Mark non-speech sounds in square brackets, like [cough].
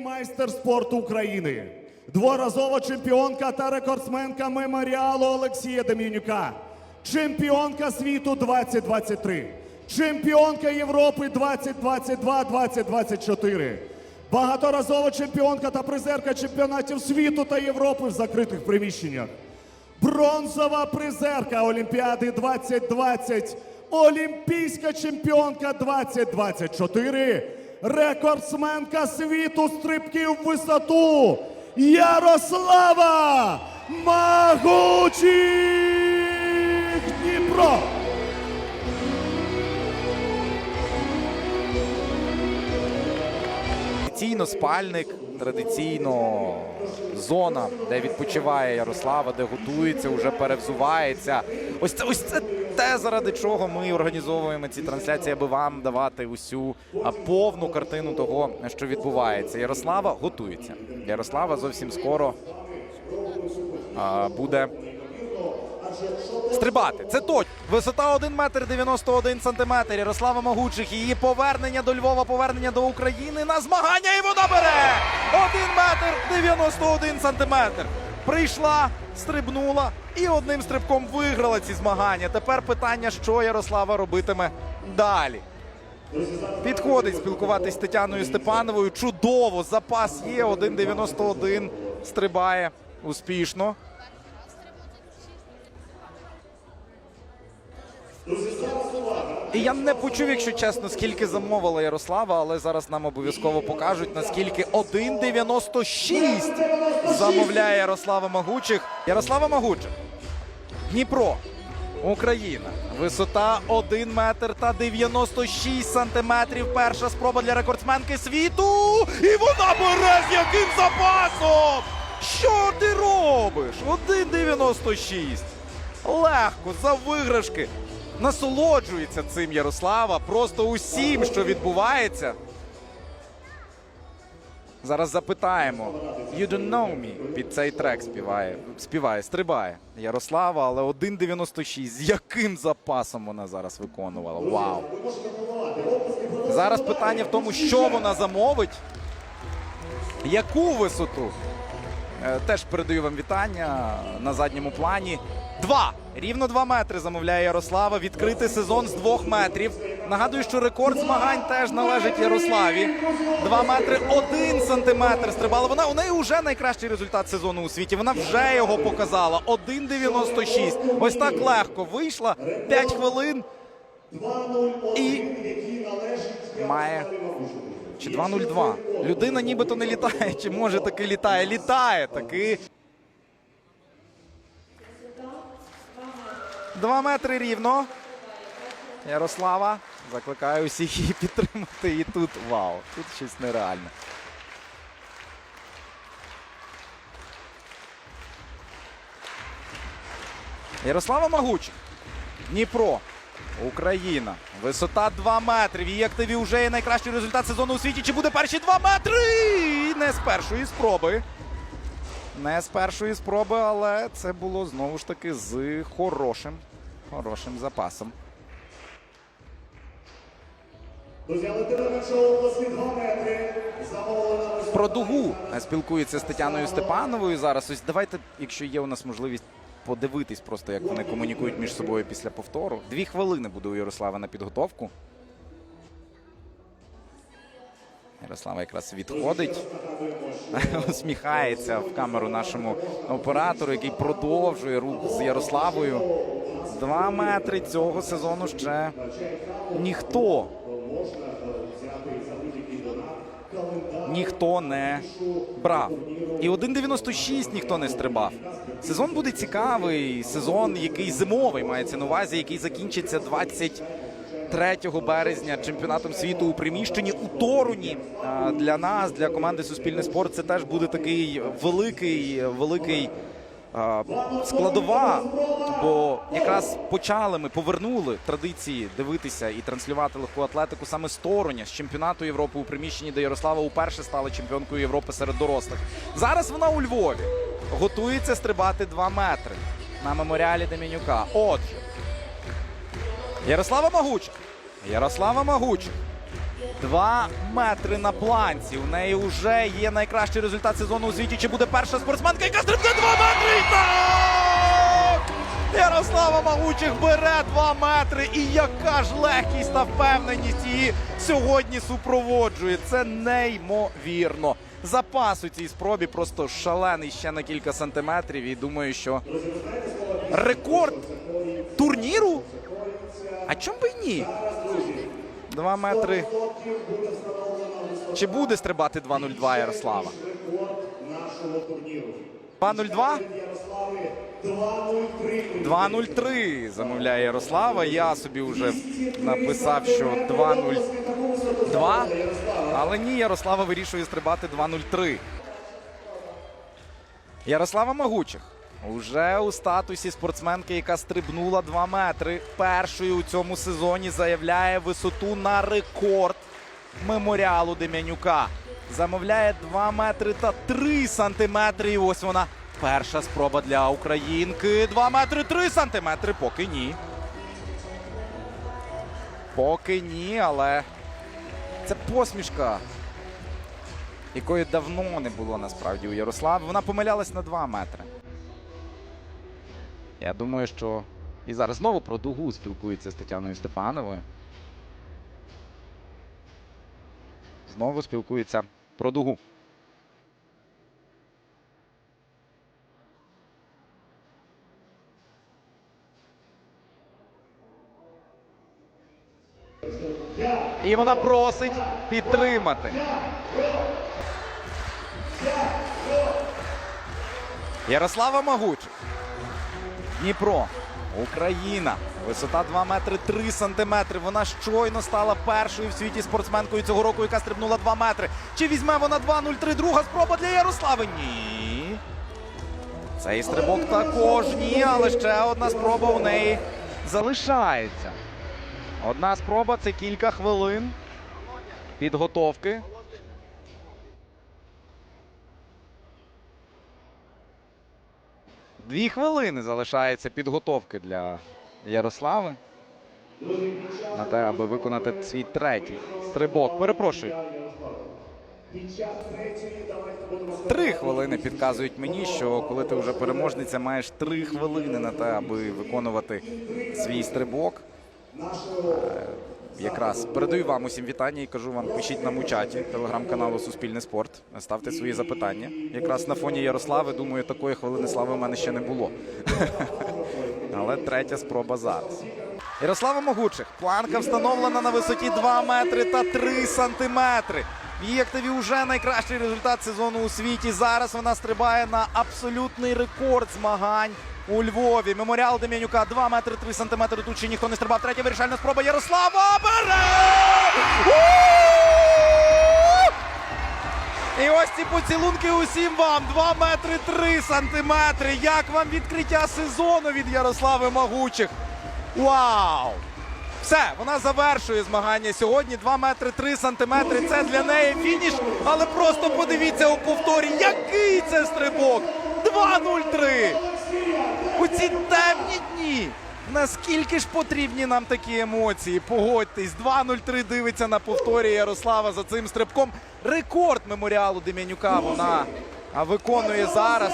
майстер спорту України, дворазова чемпіонка та рекордсменка меморіалу Олексія Дем'янюка, чемпіонка світу 2023, чемпіонка Європи 2022-2024, багаторазова чемпіонка та призерка чемпіонатів світу та Європи в закритих приміщеннях. Бронзова призерка Олімпіади 2020, олімпійська чемпіонка 2024, рекордсменка світу стрибків в висоту Ярослава Магучих Дніпро. Спальник, традиційно зона, де відпочиває Ярослава, де готується, вже перевзувається. Ось це ось це те, заради чого ми організовуємо ці трансляції, аби вам давати усю повну картину того, що відбувається. Ярослава готується. Ярослава зовсім скоро буде стрибати. Це точно. Висота 1 метр 91 сантиметр. Ярослава Могучих. Її повернення до Львова, повернення до України на змагання. І вона бере 1 метр 91 сантиметр. Прийшла, стрибнула і одним стрибком виграла ці змагання. Тепер питання, що Ярослава робитиме далі. Підходить спілкуватись з Тетяною Степановою. Чудово, запас є. 1,91 стрибає успішно. І я не почув, якщо чесно, скільки замовила Ярослава, але зараз нам обов'язково покажуть, наскільки 1,96 замовляє Ярослава Магучих. Ярослава Магучих. Дніпро. Україна. Висота 1 метр та 96 сантиметрів. Перша спроба для рекордсменки світу. І вона бере з яким запасом! Що ти робиш? 1,96. Легко, за виграшки. Насолоджується цим Ярослава. Просто усім, що відбувається. Зараз запитаємо. You don't know me. Під цей трек співає. Співає, стрибає. Ярослава, але 1,96. З яким запасом вона зараз виконувала? Вау. Зараз питання в тому, що вона замовить. Яку висоту? Е, Теж передаю вам вітання на задньому плані. Два! Рівно два метри замовляє Ярослава. Відкритий сезон з двох метрів. Нагадую, що рекорд змагань теж належить Ярославі. Два метри один сантиметр стрибала. Вона у неї вже найкращий результат сезону у світі. Вона вже його показала. 1,96. Ось так легко вийшла. 5 хвилин. І має чи 2.02. Людина нібито не літає, чи може таки літає? Літає таки. Два метри рівно. Ярослава. Закликаю усіх її підтримати. І тут вау, тут щось нереальне. Ярослава Магучих. Дніпро. Україна. Висота 2 метри. В її активі вже є найкращий результат сезону у світі. Чи буде перші 2 метри? Не з першої спроби. Не з першої спроби, але це було знову ж таки з хорошим, хорошим запасом. Друзі, лейтенант шоу обласні 2 метри. Замовлена висота. Про дугу спілкується з Тетяною Степановою зараз. Ось давайте, якщо є у нас можливість подивитись просто, як вони комунікують між собою після повтору. Дві хвилини буде у Ярослава на підготовку. Ярослава якраз відходить, [laughs] усміхається в камеру нашому оператору, який продовжує рух з Ярославою. Два метри цього сезону ще ніхто ніхто не брав. І 1,96 ніхто не стрибав. Сезон буде цікавий. Сезон, який зимовий мається на увазі, який закінчиться 23 березня чемпіонатом світу у приміщенні у Торуні. Для нас, для команди Суспільний спорт, це теж буде такий великий, великий. А, Складова, бо якраз почали ми повернули традиції дивитися і транслювати легку атлетику саме з Торуня, з чемпіонату Європи у приміщенні, де Ярослава уперше стала чемпіонкою Європи серед дорослих. Зараз вона у Львові готується стрибати 2 метри на меморіалі Демінюка. Отже, Ярослава Магучих. Ярослава Магучих. Два метри на планці. У неї вже є найкращий результат сезону у світі. Чи буде перша спортсменка, яка стрибне два метри? І так! Ярослава Магучих бере два метри. І яка ж легкість та впевненість її сьогодні супроводжує. Це неймовірно. Запас у цій спробі просто шалений ще на кілька сантиметрів. І думаю, що рекорд турніру. А чому би і ні? Два метри. Чи буде стрибати 2.02 Ярослава? нашого турніру. 2.02? Ярослави 2-0-3. 2.03 замовляє Ярослава. Я собі вже написав, що 2.02. Але ні, Ярослава вирішує стрибати 2.03. Ярослава Магучих уже у статусі спортсменки, яка стрибнула 2 метри. Першою у цьому сезоні заявляє висоту на рекорд меморіалу Дем'янюка. Замовляє 2 метри та 3 сантиметри. І ось вона. Перша спроба для українки. 2 метри 3 сантиметри. Поки ні. Поки ні, але це посмішка, якої давно не було насправді у Ярославі. Вона помилялась на 2 метри. Я думаю, що і зараз знову про дугу спілкується з Тетяною Степановою. Знову спілкується про дугу. І вона просить підтримати. Ярослава Магучих. Дніпро. Україна. Висота 2 метри 3 сантиметри. Вона щойно стала першою в світі спортсменкою цього року, яка стрибнула 2 метри. Чи візьме вона 2.03? Друга спроба для Ярослави? Ні. Цей стрибок також ні, але ще одна спроба у неї залишається. Одна спроба це кілька хвилин підготовки. Дві хвилини залишається підготовки для Ярослави. На те, аби виконати свій третій стрибок. Перепрошую. Три хвилини підказують мені, що коли ти вже переможниця, маєш три хвилини на те, аби виконувати свій стрибок. Якраз передаю вам усім вітання і кажу вам, пишіть нам у чаті телеграм-каналу Суспільне спорт. Ставте свої запитання. Якраз на фоні Ярослави, думаю, такої хвилини слави в мене ще не було. [laughs] Але третя спроба зараз. Ярослава Могучих. Планка встановлена на висоті 2 метри та 3 сантиметри. В її вже найкращий результат сезону у світі. Зараз вона стрибає на абсолютний рекорд змагань у Львові. Меморіал Дем'янюка 2 метри 3 сантиметри. Тут ще ніхто не стрибав. Третя вирішальна спроба. Ярослава бере! І ось ці поцілунки усім вам. 2 метри 3 сантиметри. Як вам відкриття сезону від Ярослави Магучих? Вау! Все, вона завершує змагання сьогодні. 2 метри 3 сантиметри. Це для неї фініш. Але просто подивіться у повторі, який це стрибок! 2.03! У ці темні дні. Наскільки ж потрібні нам такі емоції? Погодьтесь, 2.03 дивиться на повторі Ярослава за цим стрибком. Рекорд меморіалу Дем'янюка вона виконує зараз.